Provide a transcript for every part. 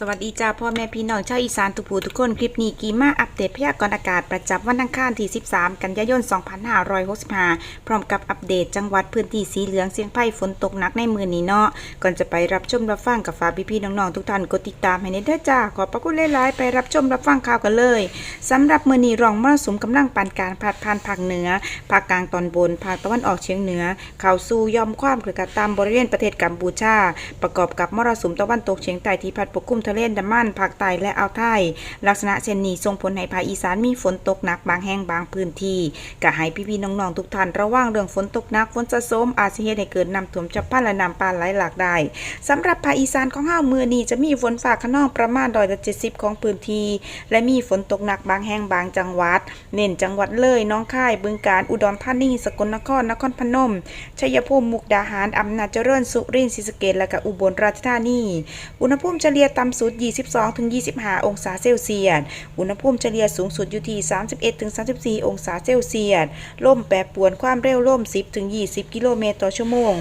สวัสดีจ้าพ่อแม่พี่น้องชาวอีสานทุกผู้ทุกคนคลิปนี้กีมาอัปเดตพยากรณ์อากาศประจำวันอังคารที่ 13 กันยายน 2565 พร้อมกับอัปเดตจังหวัดพื้นที่สีเหลืองเสียงไผ่ฝนตกหนักในมือนี้เนาะก่อนจะไปรับชมรับฟังกับฝากพี่ๆน้องๆทุกท่านกดติดตามให้ในเด้อจ้าขอบพระคุณหลายๆไปรับชมรับฟังข่าวกันเลยสำหรับมือนี้รองมรสุมกำลังปานกลารพัดผ่านภาคเหนือภาคกลางตอนบนภาคตะวันออกเฉียงเหนือเข้าสู่ยอมความกระตามบริเวณประเทศกัมพูชา ประกอบกับมรสุมตะวันตกเฉียงใต้ที่พัดปกคลุมทะเลอันดามันภาคใต้และอ่าวไทย ลักษณะเช่นนี้ส่งผลให้ภาคอีสานมีฝนตกหนักบางแห่งบางพื้นที่ก็ให้พี่ๆน้องๆทุกท่านระวังเรื่องฝนตกหนักฝนสะสมอาจสิเฮ็ดให้เกิดน้ำท่วมฉับพลันและน้ำป่าไหลหลากได้สำหรับภาคอีสานของเฮามื้อนี้จะมีฝนฟ้าขนองประมาณร้อยละ70ของพื้นที่ และมีฝนตกหนักบางแห่งบางจังหวัด เน้นจังหวัดเลยน้องค่ายบึงกาฬอุดรธานีสกลนครนครพนมชัยภูมิมุกดาหารอำนาจเจริญสุรินทร์ศรีสะเกษและก็อุบลราชธานี อุณหภูมิเฉลี่ยต่ำสุด 22-25 องศาเซลเซียส อุณหภูมิเฉลี่ยสูงสุดอยู่ที่ 31-34 องศาเซลเซียส ลมแปรปรวนความเร็วลม 10-20 กิโลเมตรต่อชั่วโมง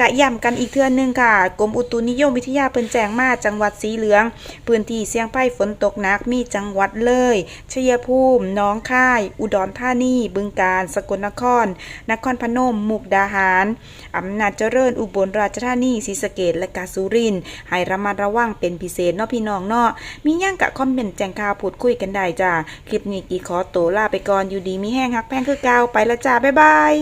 กะย้ำกันอีกเทือนหนึ่งค่ะ กรมอุตุนิยมวิทยาเพิ่นแจ้งมาจังหวัดสีเหลือง พื้นที่เสี่ยงภัยฝนตกหนักมีจังหวัดเลย ชัยภูมิ น้องค่าย อุดรธานี บึงกาฬ สกลนคร นครพนม มุกดาหาร อำนาจเจริญ อุบลราชธานี ศรีสะเกษและกาสุรินทร์ให้ระมัดระวังเป็นพิเศษนาะพี่น้องเนาะมีย่างกะคอมเมนต์แจ้งข่าวพูดคุยกันได้จ้าคลิปนี้กีขอตัวลาไปก่อนอยู่ดีมีแห้งฮักแพงคือเก่าไปละจ้าบ๊ายบาย